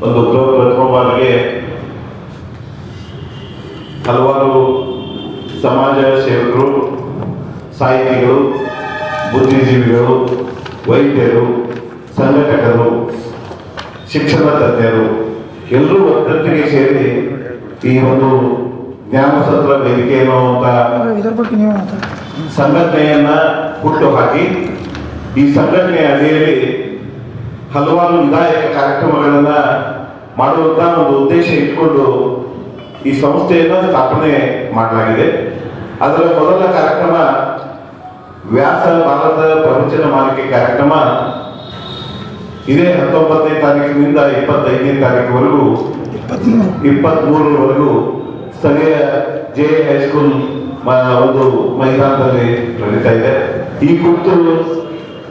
ಒಂದು ಪ್ರಥಮ ಪ್ರಥಮವಾಗಿ ಹಲವಾರು ಸಮಾಜ ಸೇವಕರು ಸಾಹಿತಿಗಳು ಬುದ್ಧಿಜೀವಿಗಳು ವೈದ್ಯರು ಸಂಘಟಕರು ಶಿಕ್ಷಣ ತಜ್ಞರು ಎಲ್ಲರೂ ಒಟ್ಟಿಗೆ ಸೇರಿ ಈ ಒಂದು ಜ್ಞಾನಸತ್ರ ವೇದಿಕೆ ಅನ್ನುವಂಥ ಸಂಘಟನೆಯನ್ನ ಹುಟ್ಟು ಹಾಕಿ ಈ ಸಂಘಟನೆಯ ಅಡಿಯಲ್ಲಿ ಹಲವಾರು ವಿಧಾಯಕ ಕಾರ್ಯಕ್ರಮಗಳನ್ನ ಮಾಡುವಂತ ಒಂದು ಉದ್ದೇಶ ಇಟ್ಕೊಂಡು ಈ ಸಂಸ್ಥೆಯನ್ನು ಸ್ಥಾಪನೆ ಮಾಡಲಾಗಿದೆ. ಅದರ ಮೊದಲ ಕಾರ್ಯಕ್ರಮ ವ್ಯಾಸ ಭಾರತ ಪ್ರವಚನ ಮಾಲಿಕೆ ಕಾರ್ಯಕ್ರಮ. ಇದೇ ಹತ್ತೊಂಬತ್ತನೇ ತಾರೀಕಿನಿಂದ ಇಪ್ಪತ್ತೈದನೇ ತಾರೀಕುವರೆಗೂ, ಇಪ್ಪತ್ಮೂರರವರೆಗೂ ಸ್ಥಳೀಯ ಜೆ ಹೈಸ್ಕೂಲ್ ಒಂದು ಮೈದಾನದಲ್ಲಿ ನಡೀತಾ ಇದೆ. ಈ ಕುರಿತು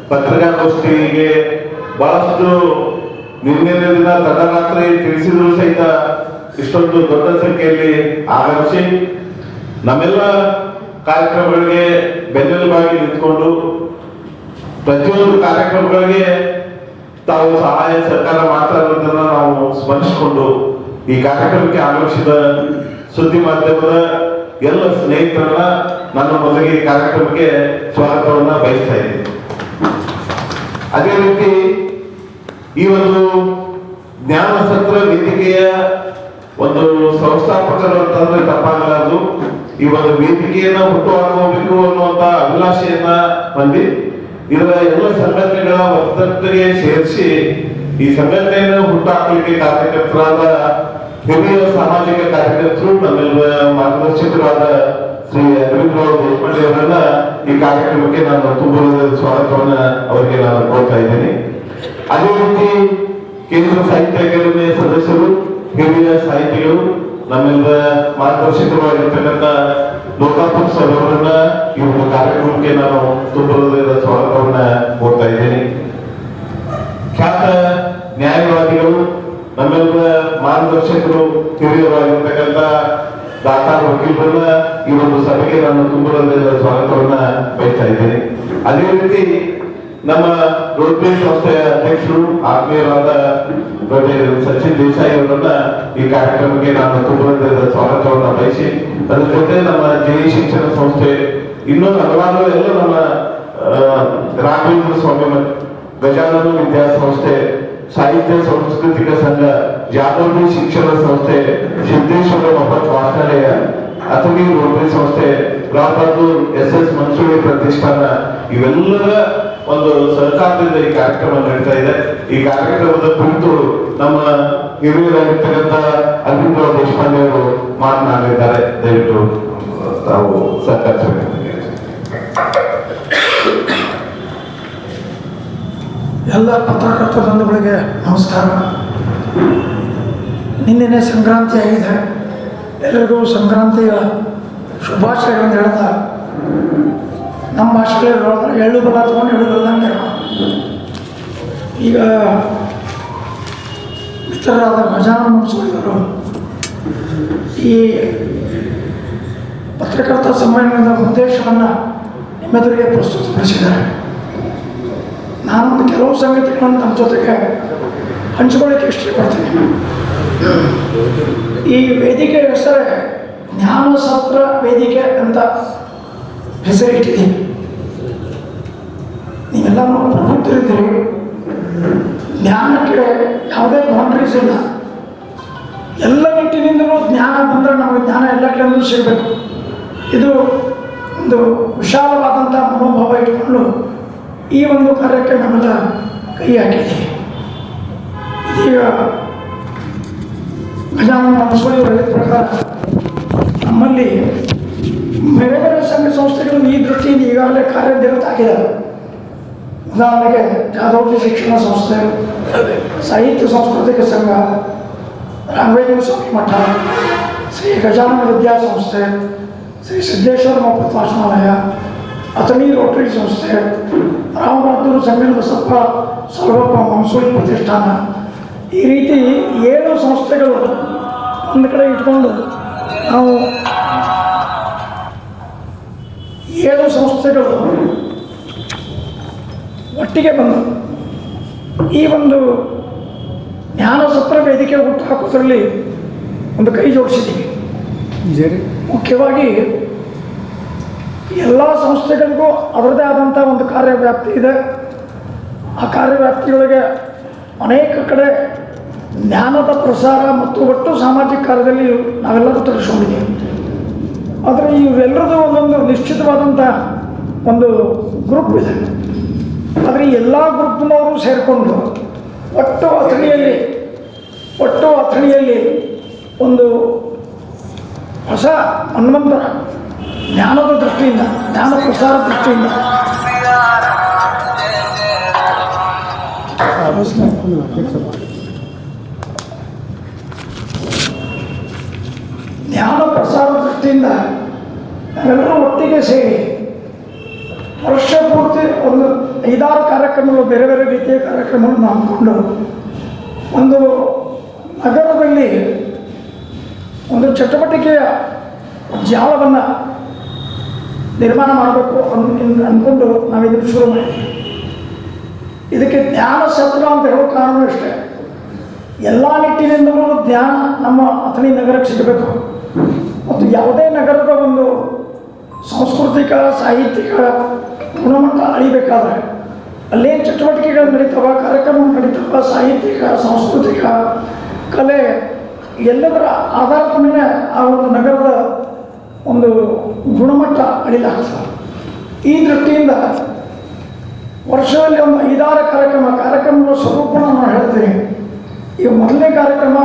ಪತ್ರಿಕಾಗೋಷ್ಠಿಗೆ ಬಹಳಷ್ಟು ನಿನ್ನೆಯ ದಿನ ತಡರಾತ್ರಿ ತಿಳಿಸಿದ್ರು ಸಹಿತ ಇಷ್ಟೊಂದು ದೊಡ್ಡ ಸಂಖ್ಯೆಯಲ್ಲಿ ಆಗಮಿಸಿ ನಮ್ಮೆಲ್ಲ ಕಾರ್ಯಕ್ರಮಗಳಿಗೆ ಬೆನ್ನೆಲುಬಾಗಿ ನಿಂತ್ಕೊಂಡು ಪ್ರತಿಯೊಂದು ಕಾರ್ಯಕ್ರಮಗಳಿಗೆ ತಾವು ಸಹಾಯ ಸರ್ಕಾರ ಮಾಡ್ತಾ ನಾವು ಸ್ಮರಿಸಿಕೊಂಡು ಈ ಕಾರ್ಯಕ್ರಮಕ್ಕೆ ಆಗಮಿಸಿದ ಸುದ್ದಿ ಮಾಧ್ಯಮದ ಎಲ್ಲ ಸ್ನೇಹಿತರನ್ನ ನನ್ನ ಮೊದಲಿಗೆ ಕಾರ್ಯಕ್ರಮಕ್ಕೆ ಸ್ವಾಗತವನ್ನ ಬಯಸ್ತಾ ಇದ್ದೀನಿ. ಅದೇ ರೀತಿ ಈ ಒಂದು ಜ್ಞಾನ ಸತ್ರ ವೇದಿಕೆಯ ಒಂದು ಸಂಸ್ಥಾಪಕರು ಅಂತಂದ್ರೆ ತಪ್ಪಾಗಲಾರದು. ಈ ಒಂದು ವೇದಿಕೆಯನ್ನ ಹುಟ್ಟುಹಾಕಬೇಕು ಅನ್ನುವಂತ ಅಭಿಲಾಷೆಯನ್ನ ಹೊಂದಿ, ಇದರ ಎಲ್ಲ ಸಂಘಟನೆಗಳ ವರ್ತಕರಿಗೆ ಸೇರಿಸಿ ಈ ಸಂಘಟನೆಯನ್ನು ಹುಟ್ಟುಹಾಕಲಿಕ್ಕೆ ಕಾರ್ಯಕರ್ತರಾದ ಹಿರಿಯ ಸಾಮಾಜಿಕ ಕಾರ್ಯಕರ್ತರು ನಮ್ಮೆಲ್ಲ ಮಾರ್ಗದರ್ಶಕರಾದ ಶ್ರೀ ಅರವಿಂದ್ ರಾವ್ ದೇಶಪಾಂಡೆ ಅವರನ್ನ ಈ ಕಾರ್ಯಕ್ರಮಕ್ಕೆ ನಾನು ತುಂಬ ಸ್ವಾಗತವನ್ನ ಅವರಿಗೆ ನಾನು ಕೊಡ್ತಾ ಇದ್ದೇನೆ. ಅದೇ ರೀತಿ ಕೇಂದ್ರ ಸಾಹಿತ್ಯ ಅಕಾಡೆಮಿಯ ಸದಸ್ಯರು, ಹಿರಿಯ ಸಾಹಿತಿಗಳು, ನಮ್ಮಿಂದ ಮಾರ್ಗದರ್ಶಕರಾಗಿರ್ತಕ್ಕಂಥ ಲೋಕಾಪುರ್ ಸಭೆಯವರನ್ನ ಈ ಒಂದು ಕಾರ್ಯಕ್ರಮಕ್ಕೆ ನಾನು ತುಂಬ ಸ್ವಾಗತವನ್ನ ಕೊಡ್ತಾ ಇದ್ದೇನೆ. ಖ್ಯಾತ ನ್ಯಾಯವಾದಿಗಳು ನಮ್ಮೆಲ್ಲ ಮಾರ್ಗದರ್ಶಕರು, ಹಿರಿಯರಾಗಿರ್ತಕ್ಕಂಥ ದಾತಾರ್ ವಕೀಲರನ್ನ ಈ ಒಂದು ಸಭೆಗೆ ನಾನು ತುಂಬ ಸ್ವಾಗತವನ್ನ ಬಯಸ್ತಾ ಇದ್ದೇನೆ. ಅದೇ ರೀತಿ ನಮ್ಮ ರೋಟರಿ ಸಂಸ್ಥೆಯ ಅಧ್ಯಕ್ಷರು, ಆತ್ಮೀಯರಾದ ಸಚಿನ್ ದೇಸಾಯಿ ಅವರನ್ನ ಈ ಕಾರ್ಯಕ್ರಮಕ್ಕೆ ನಾನು ತುಂಬ ಹೃದಯದ ಸ್ವಾಗತವನ್ನ ಬಯಸಿ, ಅದ್ರ ಜೊತೆ ನಮ್ಮ ಜೈ ಶಿಕ್ಷಣ ಸಂಸ್ಥೆ, ಇನ್ನೂ ಹಲವಾರು ಎಲ್ಲ ನಮ್ಮ ರಾಘವೇಂದ್ರ ಸ್ವಾಮಿ ಗಜಾನನ ವಿದ್ಯಾಸಂಸ್ಥೆ ಸಾಹಿತ್ಯ ಸಾಂಸ್ಕೃತಿಕ ಸಂಘ ಜಾಗೃತಿ ಶಿಕ್ಷಣ ಸಂಸ್ಥೆ, ಸಿದ್ದೇಶ್ವರ ಮಹತ್ ವಾಚನಾಲಯ ಅಥಣಿ ಸಂಸ್ಥೆ ರಾಬಾದೂರ್ ಎಸ್ ಎಸ್ ಮನ್ಸೂರಿ ಪ್ರತಿಷ್ಠಾನ, ಇವೆಲ್ಲರ ಒಂದು ಸರ್ಕಾರದಿಂದ ಈ ಕಾರ್ಯಕ್ರಮ ನಡೀತಾ ಇದೆ. ಈ ಕಾರ್ಯಕ್ರಮದ ಕುರಿತು ನಮ್ಮ ಹಿರಿಯರಾಗಿರ್ತಕ್ಕಂಥ ಅಭಿಪ್ರಾಯ ದೇಶಪಾಂಡೆ ಅವರು ಮಾತನಾಡಲಿದ್ದಾರೆ. ದಯವಿಟ್ಟು ತಾವು ಸಹಕರಿಸಬೇಕು ಎಲ್ಲ ಪತ್ರಕರ್ತ ಬಂಧುಗಳಿಗೆ ನಮಸ್ಕಾರ. ನಿನ್ನೆ ಸಂಕ್ರಾಂತಿ ಆಗಿದೆ. ಎಲ್ಲರಿಗೂ ಸಂಕ್ರಾಂತಿಯ ಶುಭಾಶಯಗಳನ್ನು ಹೇಳ್ತಾ ನಮ್ಮ ಹೇಳೋದ್ರೆ ಎಳ್ಳು ಬಲ ತೊಗೊಂಡು ಎಳ್ಳು ಈಗ ಮಿತ್ರರಾದ ಗಜಾನನ ಮುಗಿಸಿದರು ಈ ಪತ್ರಕರ್ತ ಸಮ್ಮೇಳನದ ಉದ್ದೇಶವನ್ನು ನಿಮ್ಮೆದುರಿಗೆ ಪ್ರಸ್ತುತಪಡಿಸಿದ್ದಾರೆ. ನಾನೊಂದು ಕೆಲವು ಸಂಗತಿಗಳನ್ನು ನಮ್ಮ ಜೊತೆಗೆ ಹಂಚ್ಕೊಳ್ಳಿಕ್ಕೆ ಇಷ್ಟಪಡ್ತೀನಿ. ಈ ವೇದಿಕೆ ಹೆಸರೇ ಜ್ಞಾನ ಸತ್ರ ವೇದಿಕೆ ಅಂತ ಹೆಸರಿಟ್ಟಿದ್ದೀನಿ ನೀವೆಲ್ಲ ಪ್ರಬುದ್ಧರಿದ್ದೀರಿ ಜ್ಞಾನಕ್ಕೆ ಯಾವುದೇ ಬೌಂಡ್ರೀಸ್ ಇಲ್ಲ. ಎಲ್ಲ ನಿಟ್ಟಿನಿಂದಲೂ ಜ್ಞಾನ ಬಂದರೆ ನಮಗೆ ಜ್ಞಾನ ಎಲ್ಲ ಕಡೆಯಿಂದ ಸಿಗಬೇಕು ಇದು ಒಂದು ವಿಶಾಲವಾದಂಥ ಮನೋಭಾವ ಇಟ್ಕೊಂಡು ಈ ಒಂದು ಕಾರ್ಯಕ್ಕೆ ನಮ್ಮೆಲ್ಲ ಕೈ ಹಾಕಿದ್ದೀವಿ ಈಗ ಗಜಾನನ ಬಸವಳಿ ಹೇಳಿದ ಪ್ರಕಾರ ನಮ್ಮಲ್ಲಿ ಬೇರೆ ಬೇರೆ ಸಂಘ ಸಂಸ್ಥೆಗಳು ಈ ದೃಷ್ಟಿಯಿಂದ ಈಗಾಗಲೇ ಕಾರ್ಯನಿರತಾಗಿದ್ದಾವೆ ಉದಾಹರಣೆಗೆ ಜಾಗೃತಿ ಶಿಕ್ಷಣ ಸಂಸ್ಥೆ ಸಾಹಿತ್ಯ ಸಾಂಸ್ಕೃತಿಕ ಸಂಘ ರಾಘವೇಂದ್ರ ಸ್ವಾಮಿ ಮಠ ಶ್ರೀ ಗಜಾನನ ವಿದ್ಯಾಸಂಸ್ಥೆ ಶ್ರೀ ಸಿದ್ದೇಶ್ವರ ಮಠ ವಾಚನಾಲಯ ಅಥಣಿ ರೋಟರಿ ಸಂಸ್ಥೆ ರಾಮಬಹದ್ದೂರು ಸಂಗನ ಬಸಪ್ಪ ಸರ್ವಪ್ಪ ಮಂಸೂರಿ ಪ್ರತಿಷ್ಠಾನ ಈ ರೀತಿ ಏಳು ಸಂಸ್ಥೆಗಳು ಒಂದು ಕಡೆ ಇಟ್ಕೊಂಡು ನಾವು ಏಳು ಸಂಸ್ಥೆಗಳು ಒಟ್ಟಿಗೆ ಬಂದು ಈ ಒಂದು ಜ್ಞಾನ ಸತ್ರ ವೇದಿಕೆ ಹುಟ್ಟು ಹಾಕೋದ್ರಲ್ಲಿ ಒಂದು ಕೈ ಜೋಡಿಸಿದ್ದೀವಿ. ಮುಖ್ಯವಾಗಿ ಎಲ್ಲ ಸಂಸ್ಥೆಗಳಿಗೂ ಅವರದೇ ಆದಂಥ ಒಂದು ಕಾರ್ಯವ್ಯಾಪ್ತಿ ಇದೆ. ಆ ಕಾರ್ಯವ್ಯಾಪ್ತಿಯೊಳಗೆ ಅನೇಕ ಕಡೆ ಜ್ಞಾನದ ಪ್ರಸಾರ ಮತ್ತು ಒಟ್ಟು ಸಾಮಾಜಿಕ ಕಾರ್ಯದಲ್ಲಿ ನಾವೆಲ್ಲರೂ ತೊಡಗಿಸ್ಕೊಂಡಿದ್ದೀವಿ ಆದರೆ ಇವೆಲ್ಲರದ್ದು ಒಂದೊಂದು ನಿಶ್ಚಿತವಾದಂಥ ಒಂದು ಗ್ರೂಪ್ ಇದೆ. ಆದರೆ ಈ ಎಲ್ಲ ಗ್ರೂಪ್ನವರು ಸೇರಿಕೊಂಡು ಒಟ್ಟು ಅಥಣಿಯಲ್ಲಿ ಒಟ್ಟು ಅಥಣಿಯಲ್ಲಿ ಒಂದು ಹೊಸ ಹನುಮಂತರ ಜ್ಞಾನದ ದೃಷ್ಟಿಯಿಂದ, ಜ್ಞಾನ ಪ್ರಸಾರ ದೃಷ್ಟಿಯಿಂದ. ಜ್ಞಾನ ಪ್ರಸಾರ ದೃಷ್ಟಿಯಿಂದ ನಾವೆಲ್ಲರೂ ಒಟ್ಟಿಗೆ ಸೇರಿ ವರ್ಷ ಪೂರ್ತಿ ಒಂದು ಐದಾರು ಕಾರ್ಯಕ್ರಮಗಳು, ಬೇರೆ ಬೇರೆ ರೀತಿಯ ಕಾರ್ಯಕ್ರಮಗಳನ್ನು ಹಮ್ಮಿಕೊಂಡು ಒಂದು ನಗರದಲ್ಲಿ ಒಂದು ಚಟುವಟಿಕೆಯ ಜಾಲವನ್ನು ನಿರ್ಮಾಣ ಮಾಡಬೇಕು ಅನ್ ಅಂದ್ಕೊಂಡು ನಾವು ಇದನ್ನು ಶುರು ಮಾಡಿದ್ವಿ. ಇದಕ್ಕೆ ಜ್ಞಾನ ಸತ್ರ ಅಂತ ಹೇಳೋ ಕಾರಣ ಇಷ್ಟೇ ಎಲ್ಲ ನಿಟ್ಟಿನಿಂದಲೂ ಜ್ಞಾನ ನಮ್ಮ ಅಥಣಿ ನಗರಕ್ಕೆ ಸಿಗಬೇಕು. ಮತ್ತು ಯಾವುದೇ ನಗರದ ಒಂದು ಸಾಂಸ್ಕೃತಿಕ, ಸಾಹಿತ್ಯಿಕ ಗುಣಮಟ್ಟ ಅಳಿಬೇಕಾದ್ರೆ ಅಲ್ಲೇನು ಚಟುವಟಿಕೆಗಳು ನಡೀತಾವ, ಕಾರ್ಯಕ್ರಮಗಳು ನಡೀತಾವ, ಸಾಹಿತ್ಯಿಕ, ಸಾಂಸ್ಕೃತಿಕ, ಕಲೆ, ಎಲ್ಲದರ ಆಧಾರದ ಮೇಲೆ ಆ ಒಂದು ನಗರದ ಒಂದು ಗುಣಮಟ್ಟ ಅಳಿಲಾಗ್ತದೆ ಈ ದೃಷ್ಟಿಯಿಂದ ವರ್ಷದಲ್ಲಿ ಒಂದು ಐದಾರು ಕಾರ್ಯಕ್ರಮ ಕಾರ್ಯಕ್ರಮಗಳ ಸ್ವರೂಪ ನಾನು ಹೇಳ್ತೀನಿ. ಈ ಮೊದಲನೇ ಕಾರ್ಯಕ್ರಮ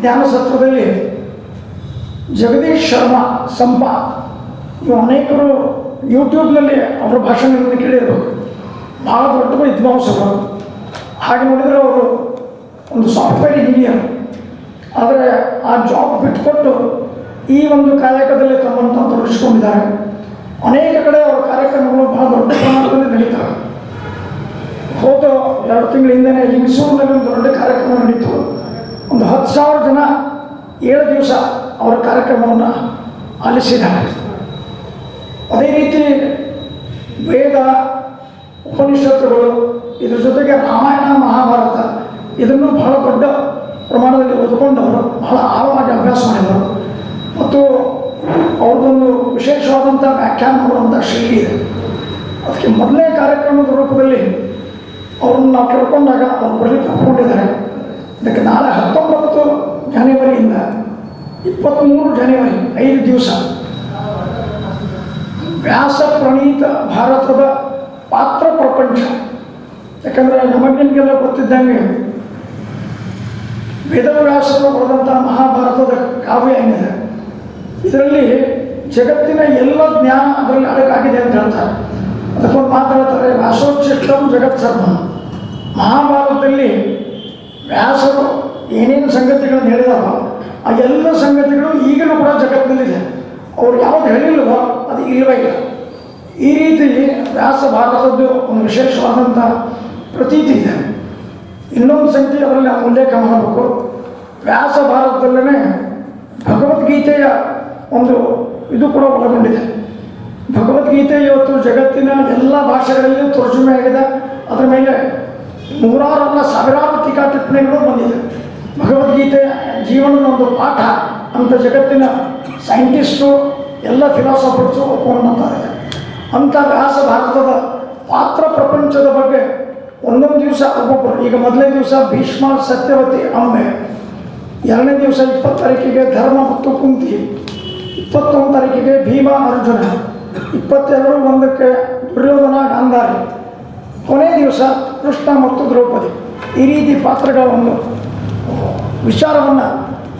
ಜ್ಞಾನ ಸತ್ರದಲ್ಲಿ ಜಗದೀಶ್ ಶರ್ಮಾ, ಸಂಪ ಇವು ಅನೇಕರು ಯೂಟ್ಯೂಬ್ನಲ್ಲಿ ಅವರ ಭಾಷಣಗಳನ್ನು ಕೇಳಿದರು. ಭಾಳ ದೊಡ್ಡ ವಿದ್ವಾಂಸರು. ಹಾಗೆ ನೋಡಿದರೆ ಅವರು ಒಂದು ಸಾಫ್ಟ್ವೇರ್ ಇಂಜಿನಿಯರ್ ಆದರೆ ಆ ಜಾಬ್ ಬಿಟ್ಟುಕೊಟ್ಟು ಈ ಒಂದು ಕಾರ್ಯಕ್ರಮದಲ್ಲಿ ತಮ್ಮಂತ ತೊಡಗಿಸ್ಕೊಂಡಿದ್ದಾರೆ ಅನೇಕ ಕಡೆ ಅವರ ಕಾರ್ಯಕ್ರಮಗಳು ಬಹಳ ದೊಡ್ಡ ಪ್ರಮಾಣದಲ್ಲಿ ನಡೀತವೆ ಹೋದ ಎರಡು ತಿಂಗಳ ಲಿಂಗಸೂರಿನಲ್ಲಿ ಒಂದು ದೊಡ್ಡ ಕಾರ್ಯಕ್ರಮ ನಡೀತು. ಒಂದು ಹತ್ತು ಸಾವಿರ ಜನ ಏಳು ದಿವಸ ಅವರ ಕಾರ್ಯಕ್ರಮವನ್ನು ಆಲಿಸಿದ್ದಾರೆ. ಅದೇ ರೀತಿ ವೇದ ಉಪನಿಷತ್ತುಗಳು ಇದ್ರ ಜೊತೆಗೆ ರಾಮಾಯಣ, ಮಹಾಭಾರತ ಇದನ್ನು ಬಹಳ ದೊಡ್ಡ ಪ್ರಮಾಣದಲ್ಲಿ ಓದ್ಕೊಂಡವರು, ಬಹಳ ಆಳವಾಗಿ ಅಭ್ಯಾಸ ಮಾಡಿದರು ಮತ್ತು ಅವ್ರದ್ದೊಂದು ವಿಶೇಷವಾದಂಥ ವ್ಯಾಖ್ಯಾನ ಮಾಡುವಂಥ ಶೈಲಿ ಇದೆ. ಅದಕ್ಕೆ ಮೊದಲನೇ ಕಾರ್ಯಕ್ರಮದ ರೂಪದಲ್ಲಿ ಅವ್ರನ್ನ ನಾವು ಕೇಳ್ಕೊಂಡಾಗ ಅವ್ರು ಬರಲಿಕ್ಕೆ ಒಪ್ಕೊಂಡಿದ್ದಾರೆ. ಅದಕ್ಕೆ ನಾಳೆ ಹತ್ತೊಂಬತ್ತು ಜನವರಿಯಿಂದ ಇಪ್ಪತ್ತ್ಮೂರು ಜನವರಿ, ಐದು ದಿವಸ ವ್ಯಾಸ ಪ್ರಣೀತ ಭಾರತದ ಪಾತ್ರ ಪ್ರಪಂಚ. ಯಾಕಂದರೆ ನಮಗೆ ನಿಮಗೆಲ್ಲ ಗೊತ್ತಿದ್ದಂಗೆ ವೇದವ್ಯಾಸರು ಬರೆದಂಥ ಮಹಾಭಾರತದ ಕಾವ್ಯ ಏನಿದೆ? ಇದರಲ್ಲಿ ಜಗತ್ತಿನ ಎಲ್ಲ ಜ್ಞಾನ ಅದರಲ್ಲಿ ಅಡಕಾಗಿದೆ ಅಂತ ಹೇಳ್ತಾರೆ. ಅದಕ್ಕೊಂದು ಮಾತಾಡ್ತಾರೆ ವ್ಯಾಸೋಚ್ಚಿಷ್ಟಂ ಜಗತ್ ಸರ್ವ. ಮಹಾಭಾರತದಲ್ಲಿ ವ್ಯಾಸರು ಏನೇನು ಸಂಗತಿಗಳನ್ನು ಹೇಳಿದಾರೋ, ಆ ಎಲ್ಲ ಸಂಗತಿಗಳು ಈಗಲೂ ಕೂಡ ಜಗತ್ತಿನಲ್ಲಿದೆ. ಅವ್ರು ಯಾವ್ದು ಹೇಳಿಲ್ವೋ ಅದು ಇಲ್ಲವೇ ಇಲ್ಲ ಈ ರೀತಿ ವ್ಯಾಸ ಭಾರತದ್ದು ಒಂದು ವಿಶೇಷವಾದಂಥ ಪ್ರತೀತಿ ಇದೆ. ಇನ್ನೊಂದು ಸಂಖ್ಯೆ ಅದರಲ್ಲಿ ನಾವು ಉಲ್ಲೇಖ ಮಾಡಬೇಕು. ವ್ಯಾಸ ಭಾರತದಲ್ಲೇ ಭಗವದ್ಗೀತೆಯ ಒಂದು ಇದು ಕೂಡ ಒಳಗೊಂಡಿದೆ. ಭಗವದ್ಗೀತೆ ಇವತ್ತು ಜಗತ್ತಿನ ಎಲ್ಲ ಭಾಷೆಗಳಲ್ಲಿಯೂ ತರ್ಜುಮೆ ಆಗಿದೆ. ಅದರ ಮೇಲೆ ನೂರಾರಲ್ಲ ಸಾವಿರಾರು ಟೀಕಾ ಟಿಪ್ಪಣಿಗಳು ಬಂದಿದೆ. ಭಗವದ್ಗೀತೆ ಜೀವನದ ಒಂದು ಪಾಠ ಅಂತ ಜಗತ್ತಿನ ಸೈಂಟಿಸ್ಟು ಎಲ್ಲ ಫಿಲಾಸಫರ್ಸು ಒಪ್ಕೊಂಡಂತಾರೆ ಅಂಥ ವ್ಯಾಸ ಭಾರತದ ಪಾತ್ರ ಪ್ರಪಂಚದ ಬಗ್ಗೆ ಒಂದೊಂದು ದಿವಸ ಒಬ್ಬೊಬ್ಬರು ಈಗ ಮೊದಲನೇ ದಿವಸ ಭೀಷ್ಮ, ಸತ್ಯವತಿ, ಅಂಬೆ. ಎರಡನೇ ದಿವಸ ಇಪ್ಪತ್ತು ತಾರೀಕಿಗೆ ಧರ್ಮ ಮತ್ತು ಕುಂತಿ. ಇಪ್ಪತ್ತೊಂದು ತಾರೀಕಿಗೆ ಭೀಮ, ಅರ್ಜುನ. ಇಪ್ಪತ್ತೆರಡು ಒಂದಕ್ಕೆ ದುರ್ಯೋಧನ, ಗಾಂಧಾರಿ. ಕೊನೆ ದಿವಸ ಕೃಷ್ಣ ಮತ್ತು ದ್ರೌಪದಿ. ಈ ರೀತಿ ಪಾತ್ರಗಳ ಒಂದು ವಿಚಾರವನ್ನು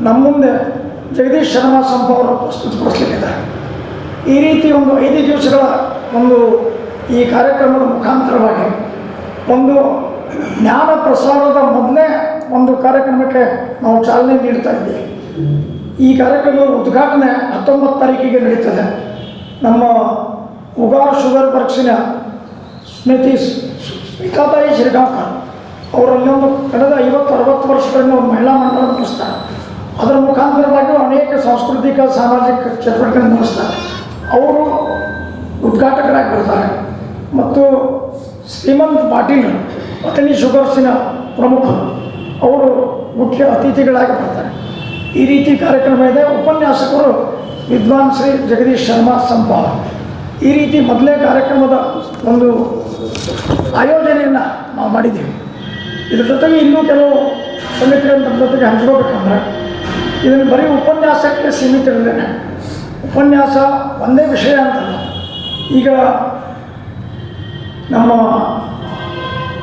ನಮ್ಮ ಮುಂದೆ ಜಗದೀಶ್ ಶರ್ಮಾ ಸಂಪ ಪ್ರಸ್ತುತಪಡಿಸಲಿದ್ದಾರೆ ಈ ರೀತಿ ಒಂದು ಐದು ದಿವಸಗಳ ಒಂದು ಈ ಕಾರ್ಯಕ್ರಮದ ಮುಖಾಂತರವಾಗಿ ಒಂದು ಜ್ಞಾನ ಪ್ರಸಾರದ ಮೊದಲೇ ಒಂದು ಕಾರ್ಯಕ್ರಮಕ್ಕೆ ನಾವು ಚಾಲನೆ ನೀಡ್ತಾ ಇದ್ದೀವಿ. ಈ ಕಾರ್ಯಕ್ರಮದ ಉದ್ಘಾಟನೆ ಹತ್ತೊಂಬತ್ತು ತಾರೀಕಿಗೆ ನಡೀತದೆ. ನಮ್ಮ ಉಗಾರ್ ಶುಗರ್ ವರ್ಕ್ಸಿನ ಸ್ಮೃತಿ ಸ್ಮಿತಾತಾಯಿ ಅವರು ಅವರಲ್ಲೊಂದು ಕಳೆದ ಐವತ್ತು, ಅರವತ್ತು ವರ್ಷಗಳಿಂದ ಒಂದು ಮಹಿಳಾ ಮಂಡಳ ನಡೆಸ್ತಾರೆ. ಅದರ ಮುಖಾಂತರವಾಗಿ ಅನೇಕ ಸಾಂಸ್ಕೃತಿಕ, ಸಾಮಾಜಿಕ ಚಟುವಟಿಕೆಗಳನ್ನು ನಡೆಸ್ತಾರೆ. ಅವರು ಉದ್ಘಾಟಕರಾಗಿ ಬರ್ತಾರೆ. ಮತ್ತು ಶ್ರೀಮಂತ್ ಪಾಟೀಲ್, ಅಥಣಿ ಶುಗರ್ಸಿನ ಪ್ರಮುಖ, ಅವರು ಮುಖ್ಯ ಅತಿಥಿಗಳಾಗಿ ಬರ್ತಾರೆ. ಈ ರೀತಿ ಕಾರ್ಯಕ್ರಮ ಇದೆ. ಉಪನ್ಯಾಸಕರು ವಿದ್ವಾನ್ ಶ್ರೀ ಜಗದೀಶ್ ಶರ್ಮಾ ಸಂಪಾ ಈ ರೀತಿ ಮೊದಲೇ ಕಾರ್ಯಕ್ರಮದ ಒಂದು ಆಯೋಜನೆಯನ್ನು ನಾವು ಮಾಡಿದ್ದೀವಿ. ಇದ್ರ ಜೊತೆಗೆ ಇನ್ನೂ ಕೆಲವು ಸಮಿತಿಗಳನ್ನು ಜೊತೆಗೆ ಹಂಚ್ಕೋಬೇಕಂದ್ರೆ, ಇದನ್ನು ಬರೀ ಉಪನ್ಯಾಸಕ್ಕೆ ಸೀಮಿತ ಇರದೇನೆ ಉಪನ್ಯಾಸ ಒಂದೇ ವಿಷಯ ಅಂತಲ್ಲ. ಈಗ ನಮ್ಮ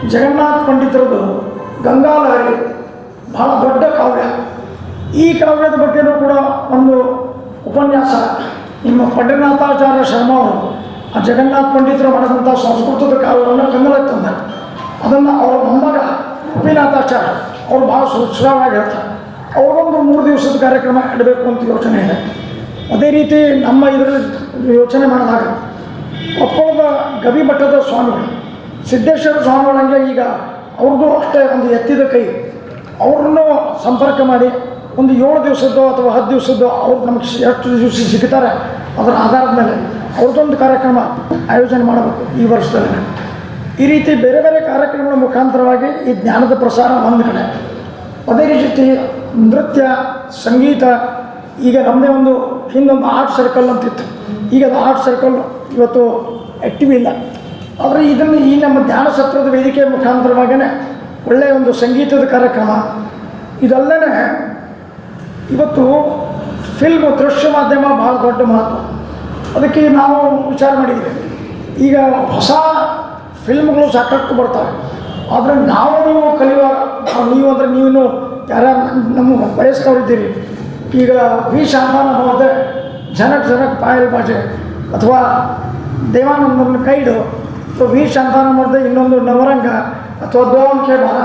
ಜಗನ್ನಾಥ ಪಂಡಿತರದು ಗಂಗಾಲಹರಿ ಬಹಳ ದೊಡ್ಡ ಕಾವ್ಯ. ಈ ಕಾವ್ಯದ ಬಗ್ಗೆನೂ ಕೂಡ ಒಂದು ಉಪನ್ಯಾಸ. ನಿಮ್ಮ ಪಂಡಿನಾಥಾಚಾರ್ಯ ಶರ್ಮಾ ಅವರು ಆ ಜಗನ್ನಾಥ ಪಂಡಿತರು ಮಾಡಿದಂಥ ಸಂಸ್ಕೃತದ ಕಾವ್ಯವನ್ನು ಕನ್ನಡಕ್ಕೆ ತಂದರು. ಅದನ್ನು ಅವರ ಮೊಮ್ಮಗ ಗೋಪಿನಾಥಾಚಾರ್ಯ ಅವರು ಭಾಳ ಸುಶ್ರವಾಗಿ ಹೇಳ್ತಾರೆ. ಅವರೊಂದು ಮೂರು ದಿವಸದ ಕಾರ್ಯಕ್ರಮ ಇಡಬೇಕು ಅಂತ ಯೋಚನೆ ಇದೆ. ಅದೇ ರೀತಿ ನಮ್ಮ ಇದರಲ್ಲಿ ಯೋಚನೆ ಮಾಡಿದಾಗ ಕೊಪ್ಪಳದ ಗವಿಮಠದ ಸ್ವಾಮಿಗಳು, ಸಿದ್ದೇಶ್ವರ ಸ್ವಾಮಿಗಳಂಗೆ ಈಗ ಅವ್ರಿಗೂ ಅಷ್ಟೇ ಒಂದು ಎತ್ತಿದ ಕೈ. ಅವ್ರನ್ನೂ ಸಂಪರ್ಕ ಮಾಡಿ ಒಂದು ಏಳು ದಿವಸದ್ದು ಅಥವಾ ಹತ್ತು ದಿವಸದ್ದು ಅವ್ರು ನಮಗೆ ಎಷ್ಟು ದಿವಸ ಸಿಗ್ತಾರೆ ಅದರ ಆಧಾರದ ಮೇಲೆ ಅವ್ರದ್ದೊಂದು ಕಾರ್ಯಕ್ರಮ ಆಯೋಜನೆ ಮಾಡಬೇಕು ಈ ವರ್ಷದಲ್ಲಿ ಈ ರೀತಿ ಬೇರೆ ಬೇರೆ ಕಾರ್ಯಕ್ರಮಗಳ ಮುಖಾಂತರವಾಗಿ ಈ ಜ್ಞಾನದ ಪ್ರಸಾರ ಒಂದು ಕಡೆ. ಅದೇ ರೀತಿ ನೃತ್ಯ, ಸಂಗೀತ, ಈಗ ನಮ್ಮದೇ ಒಂದು ಹಿಂದೊಂದು ಆರ್ಟ್ ಸರ್ಕಲ್ ಅಂತಿತ್ತು. ಈಗ ಅದು ಆರ್ಟ್ ಸರ್ಕಲ್ ಇವತ್ತು ಆ್ಯಕ್ಟಿವ್ ಇಲ್ಲ. ಆದರೆ ಇದನ್ನು ಈ ನಮ್ಮ ಧ್ಯಾನ ಸತ್ರದ ವೇದಿಕೆ ಮುಖಾಂತರವಾಗೇ ಒಳ್ಳೆಯ ಒಂದು ಸಂಗೀತದ ಕಾರ್ಯಕ್ರಮ. ಇದಲ್ಲದೆ ಇವತ್ತು ಫಿಲ್ಮ್ ದೃಶ್ಯ ಮಾಧ್ಯಮ ಭಾಳ ದೊಡ್ಡ ಮಹತ್ವ. ಅದಕ್ಕೆ ನಾವು ವಿಚಾರ ಮಾಡಿದ್ದೀವಿ. ಈಗ ಹೊಸ ಫಿಲ್ಮ್ಗಳು ಸಾಕಷ್ಟು ಬರ್ತವೆ ಆದರೆ ನಾವು ಕಲಿಯುವ ನಾವು ಅಂದರೆ ನೀವು ಯಾರ್ಯಾರು ನಮ್ಮ ವಯಸ್ಕರಿದ್ದೀರಿ ಈಗ ವಿ ಶಾಂತಾನ ಹೋದರೆ ಜನಕ್ ಜನಕ್ ಪಾಯಲ್ ಭಾಷೆ ಅಥವಾ ದೇವಾನಂದನ ಕೈಡು. ಅಥವಾ ವಿ ಶಾಂತಾನ ಮಾಡಿದೆ ಇನ್ನೊಂದು ನವರಂಗ ಅಥವಾ ದೋವಂಕೆ ಭಾರ.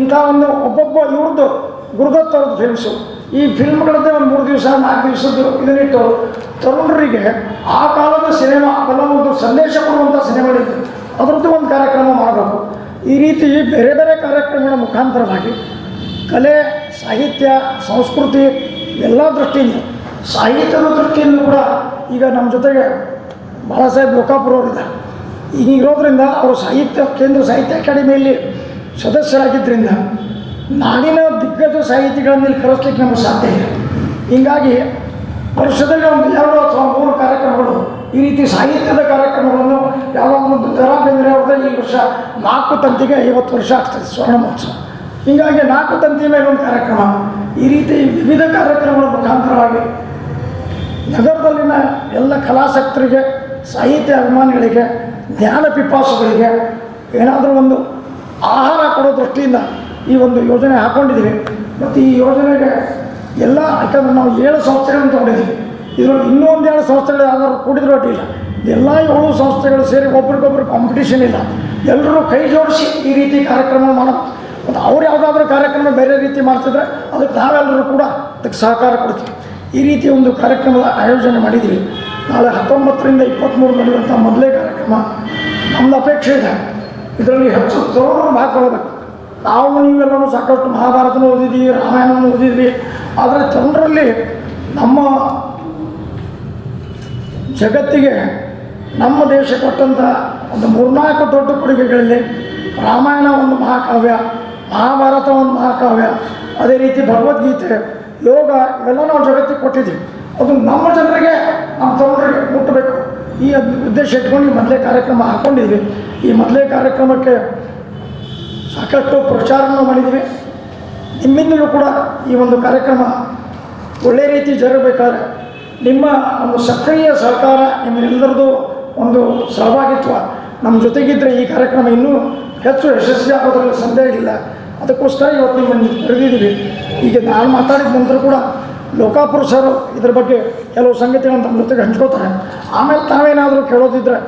ಇಂಥ ಒಂದು ಒಬ್ಬೊಬ್ಬ ಇವ್ರದ್ದು ಗುರುದತ್ ಅವ್ರದ್ದು ಫಿಲ್ಮ್ಸು ಈ ಫಿಲ್ಮ್ಗಳದ್ದೇ ಒಂದು ಮೂರು ದಿವಸ, ನಾಲ್ಕು ದಿವಸದ್ದು ಇದನ್ನಿಟ್ಟು ತರುಣರಿಗೆ ಆ ಕಾಲದ ಸಿನಿಮಾ, ಅವೆಲ್ಲ ಒಂದು ಸಂದೇಶ ಕೊಡುವಂಥ ಸಿನಿಮಾಗಳಿದೆ. ಅದರದ್ದು ಒಂದು ಕಾರ್ಯಕ್ರಮ ಮಾಡಬೇಕು. ಈ ರೀತಿ ಬೇರೆ ಬೇರೆ ಕಾರ್ಯಕ್ರಮಗಳ ಮುಖಾಂತರವಾಗಿ ಕಲೆ, ಸಾಹಿತ್ಯ, ಸಂಸ್ಕೃತಿ ಎಲ್ಲ ದೃಷ್ಟಿಯಿಂದ ಸಾಹಿತ್ಯದ ದೃಷ್ಟಿಯಿಂದ ಕೂಡ ಈಗ ನಮ್ಮ ಜೊತೆಗೆ ಬಾಳಾ ಸಾಹೇಬ್ ಈಗ ಇರೋದ್ರಿಂದ ಅವರು ಸಾಹಿತ್ಯ, ಕೇಂದ್ರ ಸಾಹಿತ್ಯ ಅಕಾಡೆಮಿಯಲ್ಲಿ ಸದಸ್ಯರಾಗಿದ್ದರಿಂದ ನಾಡಿನ ದಿಗ್ಗಜ ಸಾಹಿತಿಗಳನ್ನು ಇಲ್ಲಿ ಕರೆಸ್ಲಿಕ್ಕೆ ನಮಗೆ ಸಾಧ್ಯ ಇಲ್ಲ. ಹೀಗಾಗಿ ವರ್ಷದಲ್ಲಿ ಒಂದು ಎರಡು ಅಥವಾ ಮೂರು ಕಾರ್ಯಕ್ರಮಗಳು, ಈ ರೀತಿ ಸಾಹಿತ್ಯದ ಕಾರ್ಯಕ್ರಮಗಳನ್ನು ಯಾವ ಒಂದು ದರಾ ಬೇಂದ್ರೆ ಅವ್ರದ್ದು ಈ ವರ್ಷ ನಾಲ್ಕು ತಂತಿಗೆ ಐವತ್ತು ವರ್ಷ ಆಗ್ತದೆ ಸ್ವರ್ಣ ಮಹೋತ್ಸವ. ಹೀಗಾಗಿ ನಾಲ್ಕು ತಂತಿ ಮೇಲೆ ಒಂದು ಕಾರ್ಯಕ್ರಮ. ಈ ರೀತಿ ವಿವಿಧ ಕಾರ್ಯಕ್ರಮಗಳ ಮುಖಾಂತರವಾಗಿ ನಗರದಲ್ಲಿನ ಎಲ್ಲ ಕಲಾಸಕ್ತರಿಗೆ ಸಾಹಿತ್ಯ ಅಭಿಮಾನಿಗಳಿಗೆ, ಜ್ಞಾನ ಪಿಪಾಸುಗಳಿಗೆ ಏನಾದರೂ ಒಂದು ಆಹಾರ ಕೊಡೋ ದೃಷ್ಟಿಯಿಂದ ಈ ಒಂದು ಯೋಜನೆ ಹಾಕ್ಕೊಂಡಿದ್ದೀವಿ ಮತ್ತು ಈ ಯೋಜನೆಗೆ ಎಲ್ಲ, ಯಾಕಂದ್ರೆ ನಾವು ಏಳು ಸಂಸ್ಥೆಗಳನ್ನು ತೊಗೊಂಡಿದ್ದೀವಿ. ಇದರಲ್ಲಿ ಇನ್ನೊಂದು ಎರಡು ಸಂಸ್ಥೆಗಳು ಯಾವ್ದಾದ್ರು ಕೂಡಿದ್ರು ಅಡ್ಡಿಲ್ಲ ಎಲ್ಲ ಏಳು ಸಂಸ್ಥೆಗಳು ಸೇರಿ ಒಬ್ರಿಗೊಬ್ರು ಕಾಂಪಿಟೇಷನ್ ಇಲ್ಲ. ಎಲ್ಲರೂ ಕೈ ಜೋಡಿಸಿ ಈ ರೀತಿ ಕಾರ್ಯಕ್ರಮ ಮತ್ತು ಅವ್ರು ಯಾವುದಾದ್ರೂ ಕಾರ್ಯಕ್ರಮ ಬೇರೆ ರೀತಿ ಮಾಡ್ತಿದ್ರೆ ಅದಕ್ಕೆ ನಾವೆಲ್ಲರೂ ಕೂಡ ಅದಕ್ಕೆ ಸಹಕಾರ ಕೊಡ್ತೀವಿ. ಈ ರೀತಿ ಒಂದು ಕಾರ್ಯಕ್ರಮದ ಆಯೋಜನೆ ಮಾಡಿದ್ದೀವಿ. ನಾಳೆ ಹತ್ತೊಂಬತ್ತರಿಂದ ಇಪ್ಪತ್ತ್ಮೂರು ನಡೆಯುವಂಥ ಮೊದಲೇ ಕಾರ್ಯಕ್ರಮ ನಮ್ಮದು ಅಪೇಕ್ಷೆ ಇದೆ. ಇದರಲ್ಲಿ ಹೆಚ್ಚು ತರುಣರು ಭಾಗಗೊಳ್ಳಬೇಕು ನಾವು ನೀವೆಲ್ಲರೂ ಸಾಕಷ್ಟು ಮಹಾಭಾರತನೂ ಓದಿದ್ದೀವಿ ರಾಮಾಯಣನೂ ಓದಿದ್ವಿ ಆದರೆ ಜನರಲ್ಲಿ ನಮ್ಮ ಜಗತ್ತಿಗೆ, ನಮ್ಮ ದೇಶ ಕೊಟ್ಟಂಥ ಒಂದು ಮೂರ್ನಾಲ್ಕು ದೊಡ್ಡ ಕೊಡುಗೆಗಳಲ್ಲಿ ರಾಮಾಯಣ ಒಂದು ಮಹಾಕಾವ್ಯ. ಮಹಾಭಾರತ ಒಂದು ಮಹಾಕಾವ್ಯ. ಅದೇ ರೀತಿ ಭಗವದ್ಗೀತೆ, ಯೋಗ, ಇವೆಲ್ಲ ನಾವು ಜಗತ್ತಿಗೆ ಕೊಟ್ಟಿದ್ದೀವಿ. ಅದು ನಮ್ಮ ಜನರಿಗೆ, ನಮ್ಮ ತಮ್ಮರಿಗೆ ಮುಟ್ಟಬೇಕು. ಈ ಉದ್ದೇಶ ಇಟ್ಕೊಂಡು ಈ ಮೊದಲೇ ಕಾರ್ಯಕ್ರಮ ಹಾಕ್ಕೊಂಡಿದ್ವಿ ಈ ಮೊದಲೇ ಕಾರ್ಯಕ್ರಮಕ್ಕೆ ಸಾಕಷ್ಟು ಪ್ರಚಾರವನ್ನು ಮಾಡಿದ್ದೀವಿ. ನಿಮ್ಮಿಂದಲೂ ಕೂಡ ಈ ಒಂದು ಕಾರ್ಯಕ್ರಮ ಒಳ್ಳೆ ರೀತಿ ಜರಬೇಕಾದ್ರೆ ನಿಮ್ಮ ಒಂದು ಸಕ್ರಿಯ ಸಹಕಾರ ನಿಮ್ಮೆಲ್ಲರದು ಒಂದು ಸಹಭಾಗಿತ್ವ. ನಮ್ಮ ಜೊತೆಗಿದ್ದರೆ ಈ ಕಾರ್ಯಕ್ರಮ ಇನ್ನೂ ಹೆಚ್ಚು ಯಶಸ್ವಿ ಆಗೋದ್ರಲ್ಲಿ ಸಂದೇಹ ಇಲ್ಲ. ಅದಕ್ಕೋಸ್ಕರ ಇವತ್ತು ನಿಮ್ಮನ್ನು ಕರೆದಿದ್ದೀವಿ. ಈಗ ನಾನು ಮಾತಾಡಿದ ನಂತರ ಕೂಡ ಲೋಕಾಪುರುಷರು ಇದ್ರ ಬಗ್ಗೆ ಕೆಲವು ಸಂಗತಿಗಳನ್ನು ನಮ್ಮ ಜೊತೆಗೆ ಹಂಚ್ಕೋತಾರೆ ಆಮೇಲೆ ತಾವೇನಾದರೂ ಕೇಳೋದಿದ್ರೆ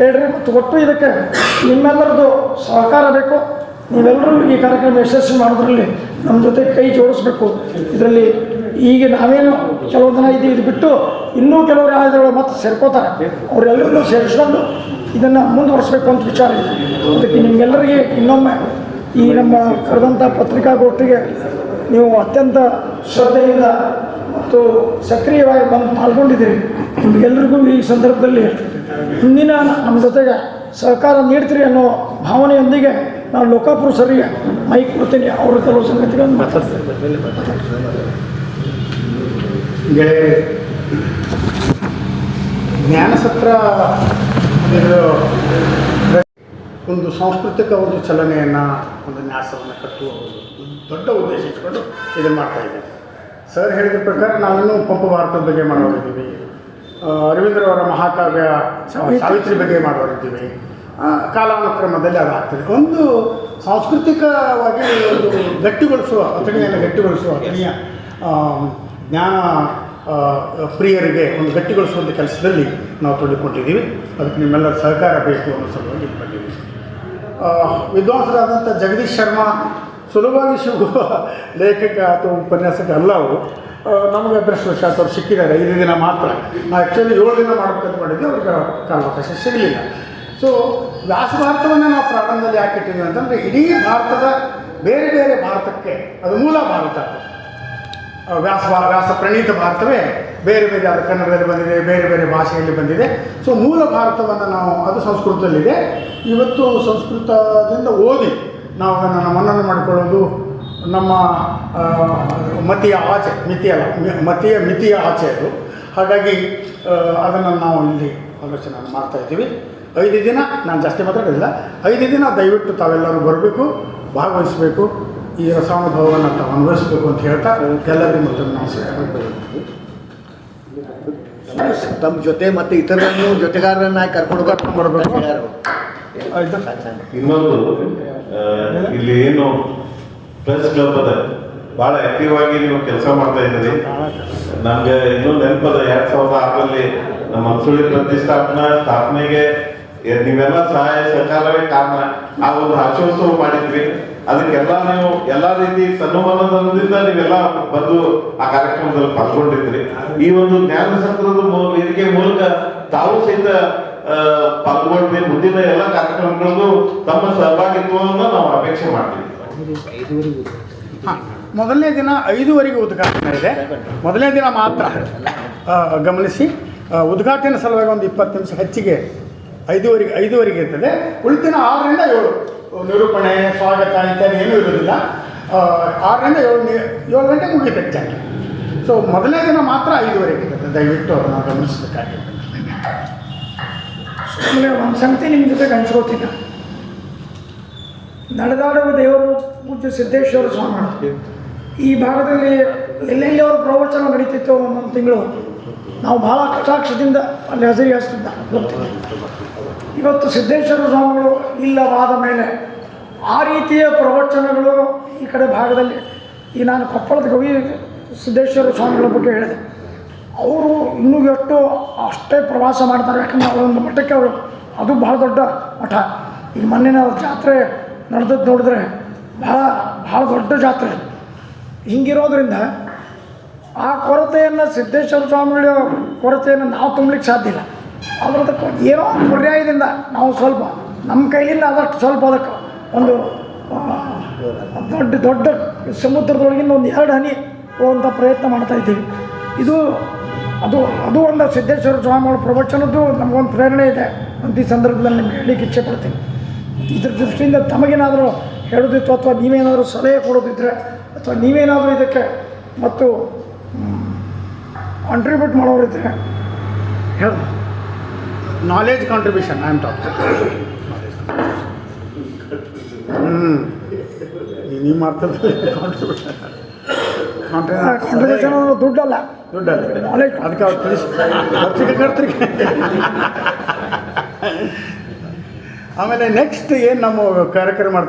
ಹೇಳ್ರಿ, ಮತ್ತು ಒಟ್ಟು ಇದಕ್ಕೆ ನಿಮ್ಮೆಲ್ಲರದು ಸಹಕಾರ ಬೇಕು? ನೀವೆಲ್ಲರೂ ಈ ಕಾರ್ಯಕ್ರಮ ಯಶಸ್ವಿ ಮಾಡೋದ್ರಲ್ಲಿ ನಮ್ಮ ಜೊತೆ ಕೈ ಜೋಡಿಸ್ಬೇಕು. ಇದರಲ್ಲಿ ಈಗ ನಾವೇನು ಕೆಲವು ಜನ ಇದ್ದೀವಿ ಇದು ಬಿಟ್ಟು ಇನ್ನೂ ಕೆಲವರು ಯಾವ್ದಾದ್ರು ಮತ್ತೆ ಸೇರ್ಕೋತಾರೆ. ಅವರೆಲ್ಲರನ್ನೂ ಸೇರಿಸ್ಕೊಂಡು ಇದನ್ನು ಮುಂದುವರಿಸ್ಬೇಕು ಅಂತ ವಿಚಾರ ಇದೆ. ಅದಕ್ಕೆ ನಿಮಗೆಲ್ಲರಿಗೆ ಇನ್ನೊಮ್ಮೆ ಈ ನಮ್ಮ ಕರೆದಂಥ ಪತ್ರಿಕಾಗೋಷ್ಠಿಗೆ ನೀವು ಅತ್ಯಂತ ಶ್ರದ್ಧೆಯಿಂದ ಮತ್ತು ಸಕ್ರಿಯವಾಗಿ ಬಂದು ಪಾಲ್ಗೊಂಡಿದ್ದೀರಿ. ನಿಮಗೆಲ್ಲರಿಗೂ ಈ ಸಂದರ್ಭದಲ್ಲಿ ಮುಂದಿನ ನಮ್ಮ ಜೊತೆಗೆ ಸಹಕಾರ ನೀಡ್ತೀರಿ ಅನ್ನೋ ಭಾವನೆಯೊಂದಿಗೆ ನಾವು ಲೋಕಾಪುರ ಸರಿಗೆ ಮೈಕ್ ಕೊಡ್ತೀನಿ. ಅವರು ಕೆಲವು ಸಂಗತಿಗಳನ್ನು ಮಾತಾಡ್ತಾರೆ. ಜ್ಞಾನಸತ್ರ ಒಂದು ಸಾಂಸ್ಕೃತಿಕ ಒಂದು ಚಲನೆಯನ್ನು ಒಂದು ನ್ಯಾಸವನ್ನು ಕಟ್ಟುವ ಒಂದು ದೊಡ್ಡ ಉದ್ದೇಶ ಇಟ್ಕೊಂಡು ಇದನ್ನು ಮಾಡ್ತಾ ಇದ್ದೀವಿ. ಸರ್ ಹೇಳಿದ ಪ್ರಕಾರ ನಾವಿನ್ನೂ ಪಂಪ ಭಾರತದ ಬಗ್ಗೆ ಮಾಡೋರಿದ್ದೀವಿ ಅರವಿಂದ್ರವರ ಮಹಾಕಾವ್ಯ ಸಾವಿತ್ರಿ. ಬಗ್ಗೆ ಮಾಡೋರಿದ್ದೀವಿ ಕಾಲಾನುಕ್ರಮದಲ್ಲಿ ಅದಾಗ್ತದೆ ಒಂದು ಸಾಂಸ್ಕೃತಿಕವಾಗಿ ಒಂದು ಗಟ್ಟಿಗೊಳಿಸುವ ಅಥಣಿಯನ್ನು ಗಟ್ಟಿಗೊಳಿಸುವ ಅಥಣಿಯ ಜ್ಞಾನ ಪ್ರಿಯರಿಗೆ ಒಂದು ಗಟ್ಟಿಗೊಳಿಸುವಂಥ ಕೆಲಸದಲ್ಲಿ ನಾವು ತೊಡಗಿಕೊಂಡಿದ್ದೀವಿ. ಅದಕ್ಕೆ ನಿಮ್ಮೆಲ್ಲರ ಸಹಕಾರ ಬೇಕು ಅನ್ನೋ ಸಲುವಾಗಿ ಇದು ಬಂದಿದ್ದೀವಿ. ವಿದ್ವಾಂಸರಾದಂಥ ಜಗದೀಶ್ ಶರ್ಮಾ ಸುಲಭವಾಗಿ ಸಿಗುವ ಲೇಖಕ ಅಥವಾ ಉಪನ್ಯಾಸಕ ಅಲ್ಲ ಅವರು. ನಮಗೆ ಅದೃಷ್ಟವಶಾತ್ ಅವ್ರು ಸಿಕ್ಕಿದ್ದಾರೆ. ಐದು ದಿನ ಮಾತ್ರ. ನಾನು ಆ್ಯಕ್ಚುಲಿ ಏಳು ದಿನ ಮಾಡಬೇಕಂತ ಮಾಡಿದ್ವಿ ಅವ್ರಿಗೆ ಕಾಲಾವಕಾಶ ಸಿಗಲಿಲ್ಲ. ಸೊ ವ್ಯಾಸ ಭಾರತವನ್ನು ನಾವು ಪ್ರಾರಂಭದಲ್ಲಿ ಯಾಕೆ ಇಟ್ಟಿದ್ದೀವಿ ಅಂತಂದರೆ ಇಡೀ ಭಾರತದ ಬೇರೆ ಬೇರೆ ಭಾರತಕ್ಕೆ, ಅದು ಮೂಲ ಭಾರತ. ವ್ಯಾಸ ವ್ಯಾಸ ಪ್ರಣೀತ ಭಾರತವೇ ಬೇರೆ ಬೇರೆ ಅದು ಕನ್ನಡದಲ್ಲಿ ಬಂದಿದೆ, ಬೇರೆ ಬೇರೆ ಭಾಷೆಯಲ್ಲಿ ಬಂದಿದೆ. ಸೊ ಮೂಲ ಭಾರತವನ್ನು ನಾವು, ಅದು ಸಂಸ್ಕೃತದಲ್ಲಿದೆ. ಇವತ್ತು ಸಂಸ್ಕೃತದಿಂದ ಓದಿ ನಾವು ಅದನ್ನು ಮನ್ನಣೆ ಮಾಡಿಕೊಳ್ಳೋದು ನಮ್ಮ ಮತಿಯ ಆಚೆ ಮಿತಿಯಲ್ಲ ಮತಿಯ ಮಿತಿಯ ಆಚೆ ಅದು. ಹಾಗಾಗಿ ಅದನ್ನು ನಾವು ಇಲ್ಲಿ ಆಲೋಚನೆ ಮಾಡ್ತಾ ಇದ್ದೀವಿ. ಐದು ದಿನ, ನಾನು ಜಾಸ್ತಿ ಮಾತಾಡೋದಿಲ್ಲ. ಐದು ದಿನ ದಯವಿಟ್ಟು ತಾವೆಲ್ಲರೂ ಬರಬೇಕು, ಭಾಗವಹಿಸಬೇಕು. ಈ ರಸಾನುಭವವನ್ನು ತಾವು ಅನುಭವಿಸಬೇಕು ಅಂತ ಹೇಳ್ತಾ ಎಲ್ಲರಿಗೂ ಮತ್ತೊಮ್ಮೆ ನಮಸ್ಕಾರ. ತಮ್ಮ ಜೊತೆ ಮತ್ತೆ ಇತರರನ್ನು ಜೊತೆಗಾರರನ್ನ ಕರ್ಕೊಂಡು ಕರ್ಕೊಂಡು ಬರ್ಬೇಕು. ಇನ್ನೊಂದು ಇಲ್ಲಿ ಏನು ಪ್ರೆಸ್ ಕ್ಲಬ್ ಅದ. ಬಹಳ ಆಕ್ಟಿವ್ ಆಗಿ ನೀವು ಕೆಲಸ ಮಾಡ್ತಾ ಇದ್ದೀರಿ. ನಮ್ಗೆ ಇನ್ನೂ ನೆನಪದ ಎರಡ್ ಸಾವಿರದ ಆರಲ್ಲಿ ನಮ್ಮ ಮನ್ಸುಳಿ ಪ್ರತಿಷ್ಠಾಪನಾ ಸ್ಥಾಪನೆಗೆ ನೀವೆಲ್ಲ ಸಹಾಯ ಸಹಕಾರವೇ ಕಾರಣ. ಆ ಒಂದು ಹರ್ಷೋತ್ಸವ ಮಾಡಿದ್ವಿ. ಅದಕ್ಕೆಲ್ಲ ನೀವು ಎಲ್ಲ ರೀತಿ ಸನ್ಮಾನದಿಂದ ನೀವೆಲ್ಲ ಬಂದು ಆ ಕಾರ್ಯಕ್ರಮದಲ್ಲಿ ಪಾಲ್ಗೊಂಡಿದ್ರಿ ಈ ಒಂದು ಜ್ಞಾನ ಸತ್ರದ ವೇದಿಕೆ ಮೂಲಕ ತಾವು ಸಹಿತ ಪಾಲ್ಗೊಂಡ್ರಿ ಮುಂದಿನ ಎಲ್ಲ ಕಾರ್ಯಕ್ರಮಗಳಲ್ಲೂ ತಮ್ಮ ಸಹಭಾಗಿತ್ವವನ್ನು ನಾವು ಅಪೇಕ್ಷೆ ಮಾಡ್ತೀವಿ. ಮೊದಲನೇ ದಿನ ಐದುವರೆಗೆ ಉದ್ಘಾಟನೆ ಇದೆ. ಮೊದಲನೇ ದಿನ ಮಾತ್ರ ಗಮನಿಸಿ. ಉದ್ಘಾಟನೆ ಸಲುವಾಗಿ ಒಂದು ಇಪ್ಪತ್ತು ನಿಮಿಷ ಹೆಚ್ಚಿಗೆ, ಐದುವರೆಗೆ ಐದುವರೆಗೆ ಇರ್ತದೆ. ಉಳಿತಿನ ಆರರಿಂದ ಏಳು. ನಿರೂಪಣೆ, ಸ್ವಾಗತ ಇತ್ಯಾದಿ ಏನೂ ಇರೋದಿಲ್ಲ ಆರರಿಂದ ಏಳು ಏಳು ಗಂಟೆಗೆ ಮುಗಿಯುತ್ತೆ ಎಕ್ಸಾಕ್ಟ್ ಸೊ ಮೊದಲನೇ ದಿನ ಮಾತ್ರ ಐದುವರೆಗೆ ಇರ್ತದೆ ದಯವಿಟ್ಟು ನಾವು ಗಮನಿಸಬೇಕಾಗಿದೆ ಆಮೇಲೆ ಒಂದು ಸಂಗತಿ ನಿಮ್ಮ ಜೊತೆಗೆ ಹಂಚ್ಕೋತೀನಿ ನಡೆದಾಡುವ ದೇವರು ಪೂಜ್ಯ ಸಿದ್ದೇಶ್ವರ ಸ್ವಾಮಿ. ಈ ಭಾಗದಲ್ಲಿ ಎಲ್ಲೆಲ್ಲಿ ಅವ್ರ ಪ್ರವಚನ ನಡೀತಿತ್ತು ಒಂದೊಂದು ತಿಂಗಳು ನಾವು ಭಾಳ ಕಟಾಕ್ಷದಿಂದ ಅಲ್ಲಿ ಹಸಿರಿ ಹಾಸ್ತಿದ್ದ ಇವತ್ತು ಸಿದ್ದೇಶ್ವರ ಸ್ವಾಮಿಗಳು ಇಲ್ಲವಾದ ಮೇಲೆ ಆ ರೀತಿಯ ಪ್ರವಚನಗಳು ಈ ಕಡೆ ಭಾಗದಲ್ಲಿ ಈ ನಾನು ಕೊಪ್ಪಳದ ಕವಿ ಸಿದ್ದೇಶ್ವರ ಸ್ವಾಮಿಗಳ ಬಗ್ಗೆ ಹೇಳಿದೆ. ಅವರು ಇನ್ನೂ ಎಷ್ಟು ಅಷ್ಟೇ ಪ್ರವಾಸ ಮಾಡ್ತಾರೆ, ಯಾಕಂದ್ರೆ ಅವರೊಂದು ಮಠಕ್ಕೆ ಅವರು, ಅದು ಭಾಳ ದೊಡ್ಡ ಮಠ. ಈ ಮೊನ್ನೆ ಜಾತ್ರೆ ನಡೆದದ್ದು ನೋಡಿದ್ರೆ ಭಾಳ ಭಾಳ ದೊಡ್ಡ ಜಾತ್ರೆ. ಹಿಂಗಿರೋದ್ರಿಂದ ಆ ಕೊರತೆಯನ್ನು ಸಿದ್ದೇಶ್ವರ ಸ್ವಾಮಿಗಳ ಕೊರತೆಯನ್ನು ನಾವು ತುಂಬಲಿಕ್ಕೆ ಸಾಧ್ಯ ಇಲ್ಲ. ಅದಕ್ಕೆ ಏನೋ ಪರ್ಯಾಯದಿಂದ ನಾವು ಸ್ವಲ್ಪ, ನಮ್ಮ ಕೈಲಿಂದ ಆದಷ್ಟು ಸ್ವಲ್ಪ ಅದಕ್ಕೆ ಒಂದು ದೊಡ್ಡ ದೊಡ್ಡ ಸಮುದ್ರದೊಳಗಿಂದ ಒಂದು ಎರಡು ಹನಿ ಹೋಗುವಂಥ ಪ್ರಯತ್ನ ಮಾಡ್ತಾ ಇದ್ದೀವಿ. ಇದು, ಅದು ಅದು ಒಂದು ಸಿದ್ದೇಶ್ವರ ಸ್ವಾಮಿಗಳ ಪ್ರವಚನದ್ದು ನಮಗೊಂದು ಪ್ರೇರಣೆ ಇದೆ. ಅಂತ ಈ ಸಂದರ್ಭದಲ್ಲಿ ನಿಮ್ಗೆ ಹೇಳಲಿಕ್ಕೆ ಇಚ್ಛೆ ಪಡ್ತೀನಿ ಇದ್ರ ದೃಷ್ಟಿಯಿಂದ ತಮಗೇನಾದರೂ ಹೇಳೋದಿತ್ತು ಅಥವಾ ನೀವೇನಾದರೂ ಸಲಹೆ ಕೊಡೋದಿದ್ದರೆ ಅಥವಾ ನೀವೇನಾದರೂ ಇದಕ್ಕೆ ಮತ್ತು ಕಾಂಟ್ರಿಬ್ಯೂಟ್ ಮಾಡೋರಿದ್ದರೆ ಹೇಳ knowledge contribution I am talking hmm ನಿಮ್ಮ ಅರ್ಥದಲ್ಲಿ ಕಾಂಟ್ರಿಬ್ಯೂಷನ್ ಕಾಂಟ್ರಿಬ್ಯೂಷನ್ ದುಡ್ಡಲ್ಲ. ದುಡ್ಡಲ್ಲ. ನಾಲೆಜ್ ಅದಕ್ಕೆ ಅವ್ರು ತಿಳಿಸಿ. ಪತ್ರಿಕೆ ಕರ್ತ್ರಿಗೆ ಆಮೇಲೆ ನೆಕ್ಸ್ಟ್ ಏನು ನಮ್ಮ ಕಾರ್ಯಕ್ರಮ ಮಾಡ್ತಾರೆ